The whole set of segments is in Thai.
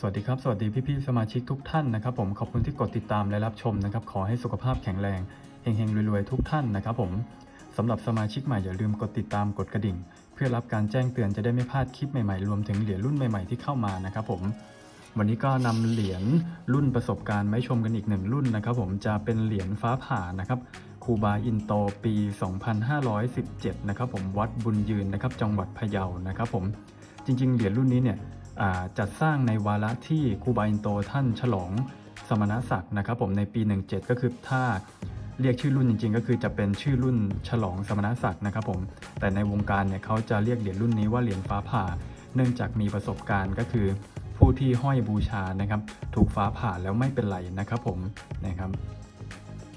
สวัสดีครับ สวัสดีพี่ๆสมาชิกทุกท่านนะครับผมขอบคุณที่กดติดตามและรับชมนะครับขอให้สุขภาพแข็งแรงเฮงๆรวยๆทุกท่านนะครับผมสำหรับสมาชิกใหม่อย่าลืมกดติดตามกดกระดิ่ง เพื่อรับการแจ้งเตือนจะได้ไม่พลาดคลิปใหม่ๆรวมถึงเหรียญรุ่นใหม่ๆที่เข้ามานะครับผมวันนี้ก็นำเหรียญรุ่นประสบการณ์มาชมกันอีกหนึ่งรุ่นนะครับผมจะเป็นเหรียญฟ้าผ่านะครับคูบาอินโตปี 2517 นะครับผมวัดบุญยืนนะครับจังหวัดพะเยานะครับผมจริงๆ เหรียญรุ่นนี้เนี่ย จัดสร้างในวาระที่ครูบาอินโตท่านฉลองสมณศักดิ์นะครับผมในปี 17 ก็คือถ้าเรียกชื่อรุ่นจริง ๆ ก็คือจะเป็นชื่อรุ่นฉลองสมณศักดิ์นะครับผมแต่ในวงการเนี่ยเขาจะเรียกเหรียญรุ่นนี้ว่าเหรียญฟ้าผ่า เนื่องจากมีประสบการณ์ก็คือ ผู้ที่ห้อยบูชานะครับ ถูกฟ้าผ่าแล้วไม่เป็นไรนะครับผมนะครับ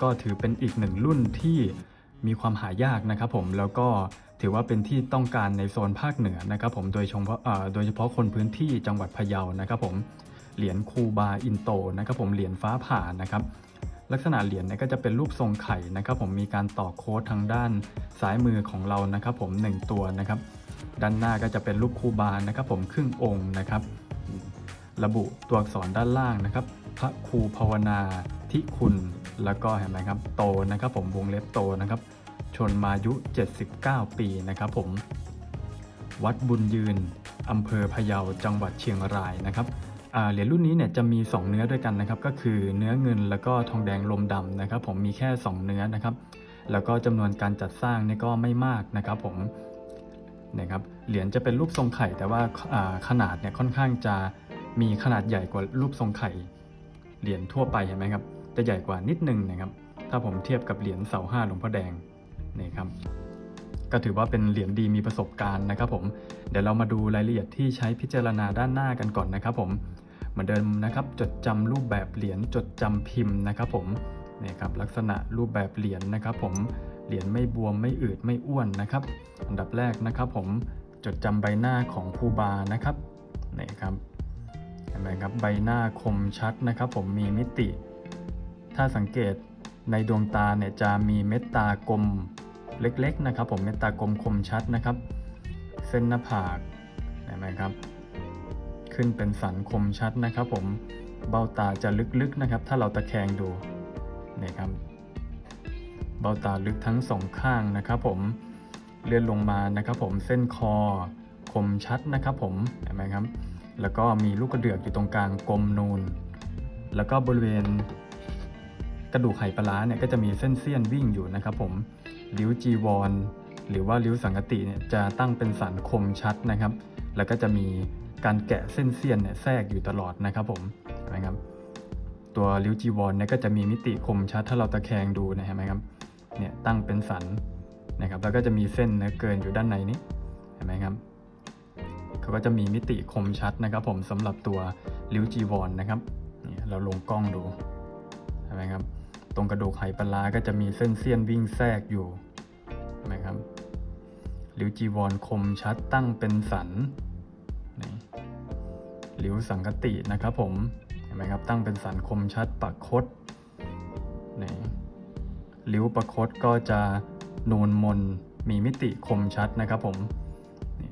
ก็ถือเป็นอีกหนึ่งรุ่นที่ มีความหายากนะครับผมแล้วก็ถือว่าเป็นที่ต้องการในโซนภาคเหนือนะครับผมโดยเฉพาะโดยเฉพาะคนพื้นที่จังหวัดพะเยานะครับผมเหรียญคูบาอินโตนะครับผมเหรียญฟ้าผ่านะครับลักษณะเหรียญเนี่ยก็จะเป็นรูปทรงไข่นะครับผมมีการต่อโค้ดทางด้านซ้ายมือของเรานะครับผมหนึ่งตัวนะครับ ด้านหน้าก็จะเป็นรูปคูบานะครับผมครึ่งองค์นะครับ ระบุตัวอักษรด้านล่างนะครับ พระครูภาวนาทิคุณ แล้วก็เห็นไหมครับโตนะครับผมวงเล็บโตนะครับชนมายุ 79 ปีนะครับผม วัดบุญยืนอำเภอพะเยาจังหวัดเชียงรายนะครับเหรียญรุ่นนี้เนี่ยจะมี 2 เนื้อด้วยกันนะครับก็คือเนื้อเงินแล้วก็ทองแดงลมดำนะครับ ผมมีแค่ 2 เนื้อนะครับ แล้วก็จำนวนการจัดสร้างนี่ก็ไม่มากนะครับ ผมนะครับเหรียญจะเป็นรูปทรงไข่ แต่ว่าอ่าขนาดเนี่ยค่อนข้างจะมีขนาดใหญ่กว่ารูปทรงไข่เหรียญทั่วไปเห็นไหมครับ จะใหญ่กว่านิดนึงนะครับ ถ้าผมเทียบกับเหรียญเสาห้าหลวงพ่อแดงนี่ครับก็ถือว่าเป็นเหรียญดีมีประสบการณ์นะครับผมเดี๋ยวเรามาดูรายละเอียดที่ใช้พิจารณาด้านหน้ากันก่อนนะครับผมเหมือนเดิมนะครับ จดจำรูปแบบเหรียญจดจำพิมพ์นะครับผมนี่ครับลักษณะรูปแบบเหรียญนะครับ ผมเหรียญไม่บวมไม่อืดไม่อ้วนนะครับ อันดับแรกนะครับ ผมจดจำใบหน้าของครูบานะครับนี่ครับเห็นไหมครับใบหน้าคมชัดนะครับ ผมมีมิติ ถ้าสังเกตในดวงตาเนี่ยจะมีเม็ดตากลมเล็กๆนะครับ ผมเม็ดตากลมคมชัดนะครับ เส้นหน้าผากเห็นไหมครับ ขึ้นเป็นสันคมชัดนะครับ ผมเบ้าตาจะลึกๆนะครับ ถ้าเราตะแคงดูนี่ครับ เบ้าตาลึกทั้งสองข้างนะครับผมเลื่อนลงมานะครับ ผมเส้นคอคมชัดนะครับ ผมเห็นไหมครับ แล้วก็มีลูกกระเดือกอยู่ตรงกลางกลมนูน แล้วก็บริเวณ กระดูกไหปลาร้าเนี่ยก็จะมีเส้นเสี้ยนวิ่งอยู่นะครับผมริ้วจีวรหรือว่าริ้วสังกติเนี่ยจะตั้งเป็นสันคมชัดนะครับ แล้วก็จะมีการแกะเส้นเสี้ยนเนี่ยแทรกอยู่ตลอดนะครับผมเห็นไหมครับ ตัวริ้วจีวรเนี่ยก็จะมีมิติคมชัดถ้าเราตะแคงดูนะเห็นไหมครับเนี่ยตั้งเป็นสันนะครับแล้วก็จะมีเส้นเนื้อเกินอยู่ด้านในนี้เห็นไหมครับเขาก็จะมีมิติคมชัดนะครับ ผมสำหรับตัวริ้วจีวรนนะครับเราลงกล้องดูเห็นไหมครับ ตรงกระดูกไหปลาก็จะมีเส้นเสี้ยนวิ่งแทรกอยู่นไหมครับริ้วจีวรคมชัดตั้งเป็นสันนี่ริ้วสังกตินะครับผมเห็นไหมครับตั้งเป็นสันคมชัดปักคดนี่ริ้วประคดก็จะนูนมนมีมิติคมชัดนะครับผมนี่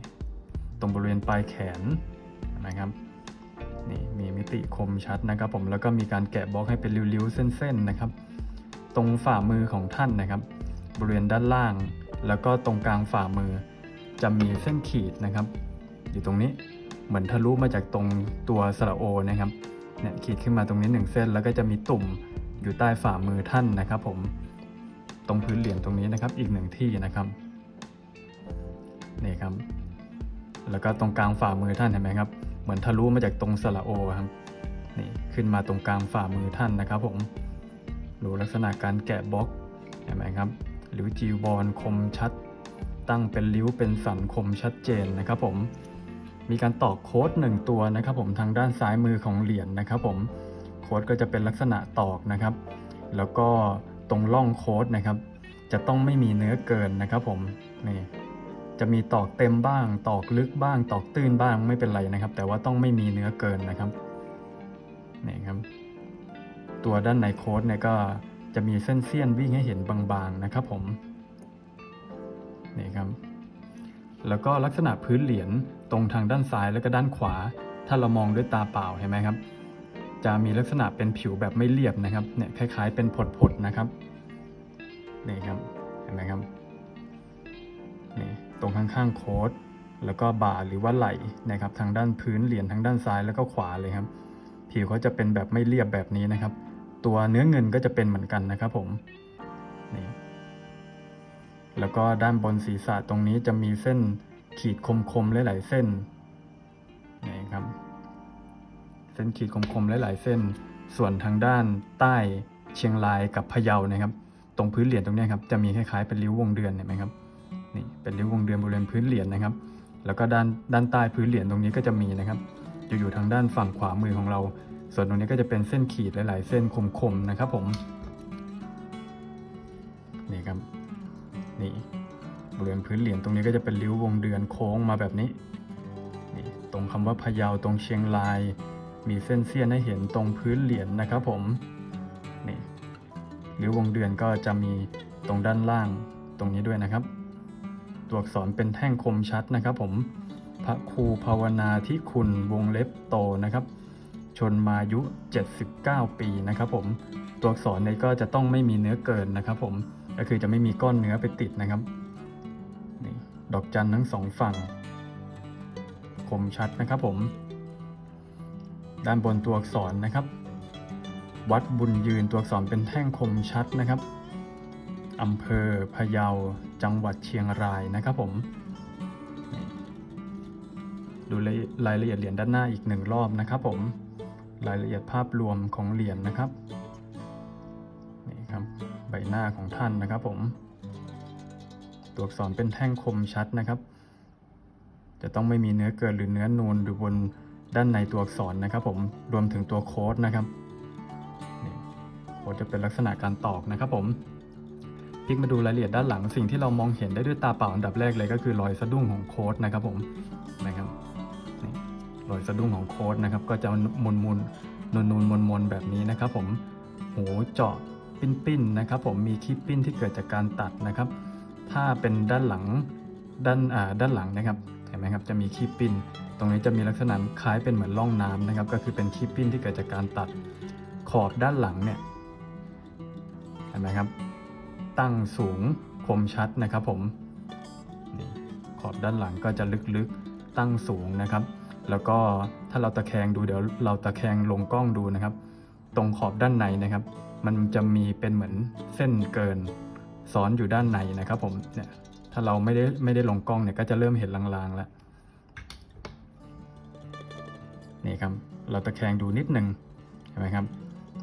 ตรงบริเวณปลายแขนนะครับนี่มีมิติคมชัดนะครับผมแล้วก็มีการแกะบล็อกให้เป็นริ้วๆเส้นๆนะครับ ตรงฝ่ามือของท่านนะครับ บริเวณด้านล่าง แล้วก็ตรงกลางฝ่ามือ จะมีเส้นขีดนะครับ อยู่ตรงนี้เหมือนทะลุมาจากตรงตัวสระโอนะครับเนี่ยขีดขึ้นมาตรงนี้หนึ่งเส้น แล้วก็จะมีตุ่มอยู่ใต้ฝ่ามือท่านนะครับ ผมตรงพื้นเหรียญตรงนี้นะครับ อีกหนึ่งที่นะครับนี่ครับ แล้วก็ตรงกลางฝ่ามือท่านเห็นไหมครับ เหมือนทะลุมาจากตรงสระโอครับนี่ขึ้นมาตรงกลางฝ่ามือท่านนะครับ ผม ดูลักษณะการแกะบล็อกเห็นไหมครับหรือจีวรคมชัด ตั้งเป็นริ้วเป็นสันคมชัดเจนนะครับผมมีการตอกโค้ดหนึ่งตัวนะครับผมทางด้านซ้ายมือของเหรียญนะครับผมโค้ดก็จะเป็นลักษณะตอกนะครับ แล้วก็ตรงร่องโค้ดนะครับ จะต้องไม่มีเนื้อเกินนะครับผมนี่จะมีตอกเต็มบ้าง ตอกลึกบ้าง ตอกตื้นบ้างไม่เป็นไรนะครับ แต่ว่าต้องไม่มีเนื้อเกินนะครับนี่ครับ ตัวด้านในโค้ดเนี่ยก็จะมีเส้นเสี้ยนวิ่งให้เห็นบางๆนะครับผมนี่ครับแล้วก็ลักษณะพื้นเหรียญตรงทางด้านซ้ายแล้วก็ด้านขวา ถ้าเรามองด้วยตาเปล่าเห็นไหมครับ จะมีลักษณะเป็นผิวแบบไม่เรียบนะครับเนี่ยคล้าย ๆ เป็นผดๆนะครับนี่ครับเห็นไหมครับนี่ตรงข้างๆโค้ดแล้วก็บ่าหรือว่าไหล่นะครับ ทางด้านพื้นเหรียญทางด้านซ้ายแล้วก็ขวาเลยครับ ผิวเขาจะเป็นแบบไม่เรียบแบบนี้นะครับ ตัวเนื้อเงินก็จะเป็นเหมือนกันนะครับผมนี่แล้วก็ด้านบนศีรษะตรงนี้จะมีเส้นขีดคมๆหลายๆเส้นนี่ครับ เส้นขีดคมๆหลายๆเส้น ส่วนทางด้านใต้เชียงรายกับพะเยานะครับ ตรงพื้นเหรียญตรงนี้ครับจะมีคล้ายๆเป็นริ้ววงเดือนเห็นไหมครับนี่เป็นริ้ววงเดือนบริเวณพื้นเหรียญนะครับ แล้วก็ด้านด้านใต้พื้นเหรียญตรงนี้ก็จะมีนะครับ อยู่อยู่ทางด้านฝั่งขวามือของเรา ส่วนตรงนี้ก็จะเป็นเส้นขีดหลาย ๆ เส้นคม ๆ นะครับผม นี่ครับ นี่บริเวณพื้นเหรียญตรงนี้ก็จะเป็นริ้ววงเดือนโค้งมาแบบนี้นี่ตรงคำว่าพะเยาตรงเชียงราย มีเส้นเสี้ยนให้เห็นตรงพื้นเหรียญนะครับผมนี่ริ้ววงเดือนก็จะมีตรงด้านล่างตรงนี้ด้วยนะครับ ตัวอักษรเป็นแท่งคมชัดนะครับ ผมพระครูภาวนาที่คุณวงเล็บโตนะครับ ชนมายุ 79 ปีนะครับผมตัวอักษรเนี่ยก็จะต้องไม่มีเนื้อเกินนะครับผมก็คือจะไม่มีก้อนเนื้อไปติดนะครับนี่ดอกจันทั้งสองฝั่ง คมชัดนะครับผม ด้านบนตัวอักษรนะครับ วัดบุญยืนตัวอักษรเป็นแท่งคมชัดนะครับอำเภอพะเยาจังหวัดเชียงรายนะครับผม ดูรายละเอียดเหรียญด้านหน้าอีกหนึ่งรอบนะครับผม รายละเอียดภาพรวมของเหรียญนะครับนี่ครับใบหน้าของท่านนะครับผม ตัวอักษรเป็นแท่งคมชัดนะครับ จะต้องไม่มีเนื้อเกินหรือเนื้อนูนอยู่บนด้านในตัวอักษรนะครับ ผมรวมถึงตัวโค้ดนะครับนี่โค้ดจะเป็นลักษณะการตอกนะครับ ผมพลิกมาดูรายละเอียดด้านหลังสิ่งที่เรามองเห็นได้ด้วยตาเปล่าอันดับแรกเลยก็คือรอยสะดุ้งของโค้ดนะครับผมนะครับ รอยสะดุ้งของโค้ดนะครับ ก็จะมุนมุนนูนนูนมนมนแบบนี้นะครับ ผมหูเจาะปิ้นปิ้นนะครับ ผมมีคีบปิ้นที่เกิดจากการตัดนะครับ ถ้าเป็นด้านหลังด้านอ่าด้านหลังนะครับเห็นไหมครับจะมีคีบปิ้น ตรงนี้จะมีลักษณะคล้ายเป็นเหมือนร่องน้ำนะครับ ก็คือเป็นคีบปิ้นที่เกิดจากการตัดขอบด้านหลังเนี่ยเห็นไหมครับ ตั้งสูงคมชัดนะครับ ผมขอบด้านหลังก็จะลึกๆตั้งสูงนะครับ แล้วก็ถ้าเราตะแคงดูเดี๋ยวเราตะแคงลงกล้องดูนะครับ ตรงขอบด้านในนะครับ มันจะมีเป็นเหมือนเส้นเกินซ้อนอยู่ด้านในนะครับผมเนี่ยถ้าเราไม่ได้ไม่ได้ลงกล้องเนี่ยก็จะเริ่มเห็นลางๆแล้วนี่ครับเราตะแคงดูนิดหนึ่งเห็นไหมครับ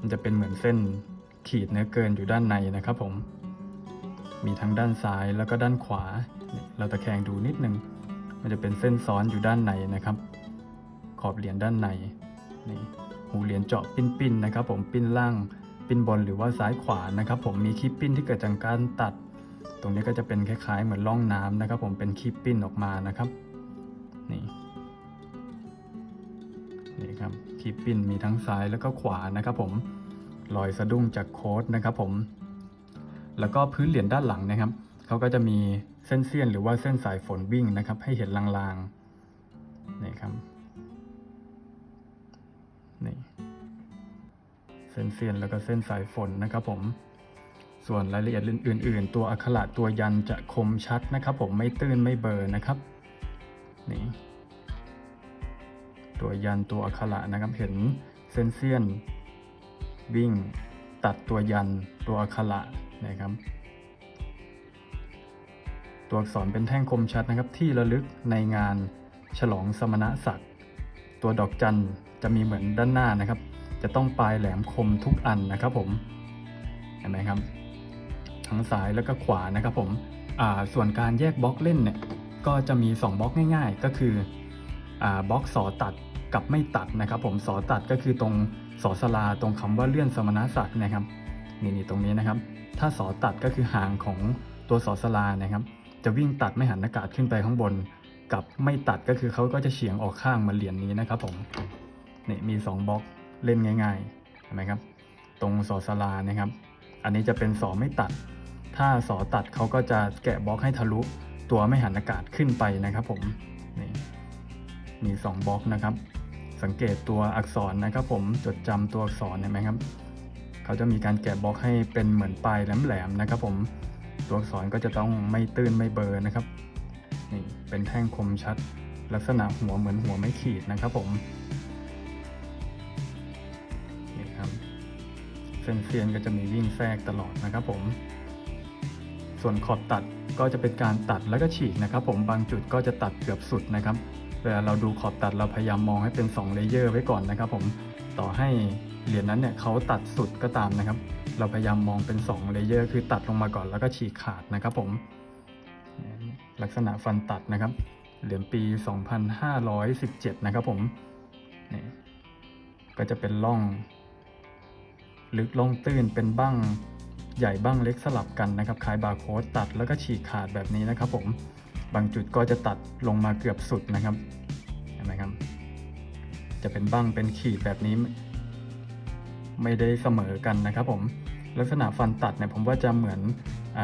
มันจะเป็นเหมือนเส้นขีดเนื้อเกินอยู่ด้านในนะครับผม มีทั้งด้านซ้ายแล้วก็ด้านขวานี่เราตะแคงดูนิดหนึ่งมันจะเป็นเส้นซ้อนอยู่ด้านในนะครับ ขอบเหรียญด้านในนี่หูเหรียญเจาะปิ้นๆนะครับ ผมปิ้นล่างปิ้นบนหรือว่าซ้ายขวานะครับ ผมมีคีบปิ้นที่เกิดจากการตัด ตรงนี้ก็จะเป็นคล้ายๆ เหมือนร่องน้ำนะครับ ผมเป็นคีบปิ้นออกมานะครับนี่นี่ครับคีบปิ้นมีทั้งซ้ายแล้วก็ขวานะครับผมรอยสะดุ้งจากโค้ดนะครับผมแล้วก็พื้นเหรียญด้านหลังนะครับเขาก็จะมีเส้นเสี้ยนหรือว่าเส้นสายฝนวิ่งนะครับ ให้เห็นลางๆนี่ครับ นี่เส้นเสี้ยนแล้วก็เส้นสายฝนนะครับผม ส่วนรายละเอียดอื่น ๆ ตัวอักขระตัวยันจะคมชัดนะครับผมไม่ตื้นไม่เบลอนะครับนี่ตัวยันตัวอักขระนะครับเห็นเส้นเสี้ยนวิ่งตัดตัวยันตัวอักขระนะครับ ตัวอักษรเป็นแท่งคมชัดนะครับที่ระลึกในงานฉลองสมณศักดิ์ ตัวดอกจัน จะมีเหมือนด้านหน้านะครับ จะต้องปลายแหลมคมทุกอันนะครับผมเห็นไหมครับ ทั้งซ้ายแล้วก็ขวานะครับผมส่วนการแยกบล็อกเล่นเนี่ยก็จะมี 2บล็อกง่าย ๆ ก็คืออบล็อกสอตัดกับไม่ตัดนะครับ ผมสอตัดก็คือตรงสอสลาตรงคำว่าเลื่อนสมณศักดิ์นะครับนี่นี่ตรงนี้นะครับ ถ้าสอตัดก็คือห่างของตัวสอสลานะครับ จะวิ่งตัดไม่หันอากาศขึ้นไปข้างบน กับไม่ตัดก็คือเขาก็จะเฉียงออกข้างมาเหรียญนี้นะครับผม นี่มี 2บล็อกเล่นง่ายๆเห็นไหมครับ ตรงสอสลานะครับ อันนี้จะเป็นสอไม่ตัด ถ้าสอตัดเขาก็จะแกะบล็อกให้ทะลุตัวไม่หันอากาศขึ้นไปนะครับผมนี่มี 2บล็อกนะครับ สังเกตตัวอักษรนะครับผมจดจำตัวอักษรเห็นไหมครับเขาจะมีการแกะบล็อกให้เป็นเหมือนปลายแหลมๆนะครับ ผมตัวอักษรก็จะต้องไม่ตื้นไม่เบอร์นะครับนี่เป็นแท่งคมชัด ลักษณะหัวเหมือนหัวไม่ขีดนะครับผม เส้นเซียนก็จะมีวิ่งแทรกตลอดนะครับผม ส่วนขอบตัดก็จะเป็นการตัดแล้วก็ฉีกนะครับ ผมบางจุดก็จะตัดเกือบสุดนะครับเวลาเราดูขอบตัดเราพยายามมองให้เป็น2เลเยอร์ไว้ก่อนนะครับ ผมต่อให้เหรียญนั้นเนี่ยเขาตัดสุดก็ตามนะครับ เราพยายามมองเป็น2เลเยอร์คือตัดลงมาก่อนแล้วก็ฉีกขาดนะครับ ผม ลักษณะฟันตัดนะครับ เหรียญปี 2517 นะครับ ผมนี่ก็จะเป็นร่อง ลึกลองตื้นเป็นบ้างใหญ่บ้างเล็กสลับกันนะครับคล้ายบาร์โค้ดตัดแล้วก็ฉีกขาดแบบนี้นะครับผมบางจุดก็จะตัดลงมาเกือบสุดนะครับเห็นไหมครับ จะเป็นบ้างเป็นขีดแบบนี้ ไม่ได้เสมอกันนะครับผมลักษณะฟันตัดเนี่ยผมว่าจะเหมือนอ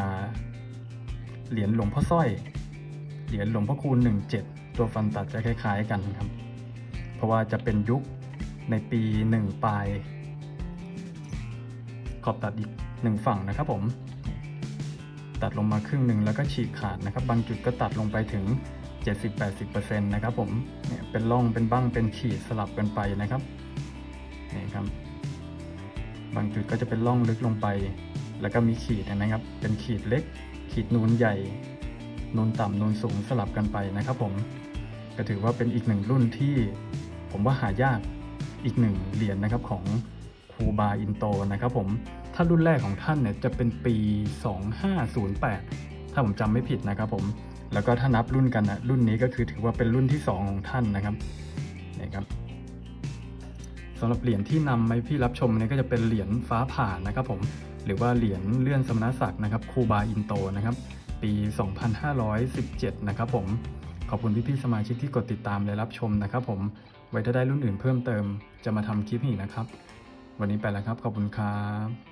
เหรียญหลวงพ่อสร้อย เหรียญหลวงพ่อคูณ17 ตัวฟันตัดจะคล้าย ๆ กันครับ เพราะว่าจะเป็นยุคในปีหนึ่งปลาย ขอบตัดอีกหนึ่งฝั่งนะครับผม ตัดลงมาครึ่งหนึ่งแล้วก็ฉีกขาดนะครับ บางจุดก็ตัดลงไปถึง 70-80%นะครับผมเนี่ยเป็นร่องเป็นบ้างเป็นขีดสลับกันไปนะครับนี่ครับ บางจุดก็จะเป็นร่องลึกลงไป แล้วก็มีขีดนะครับ เป็นขีดเล็ก ขีดนูนใหญ่นูนต่ำนูนสูงสลับกันไปนะครับ ผมก็ถือว่าเป็นอีกหนึ่งรุ่นที่ ผมว่าหายากอีกหนึ่งเหรียญนะครับของ คูบาอินโตนะครับผมถ้ารุ่นแรกของท่านเนี่ยจะเป็นปี 2508 ถ้าผมจำไม่ผิดนะครับผมแล้วก็ถ้านับรุ่นกันนะรุ่นนี้ก็คือถือว่าเป็นรุ่นที่ 2 ของท่านนะครับนี่ครับสำหรับเหรียญที่นำมาพี่รับชมเนี่ยก็จะเป็นเหรียญฟ้าผ่านนะครับผมหรือว่าเหรียญเลื่อนสมณศักดิ์นะครับคูบาอินโตนะครับปี 2517 นะครับผมขอบคุณพี่ๆสมาชิกที่กดติดตามและรับชมนะครับผมไว้ถ้าได้รุ่นอื่นเพิ่มเติมจะมาทำคลิปอีกนะครับ วันนี้ไปแล้วครับ ขอบคุณครับ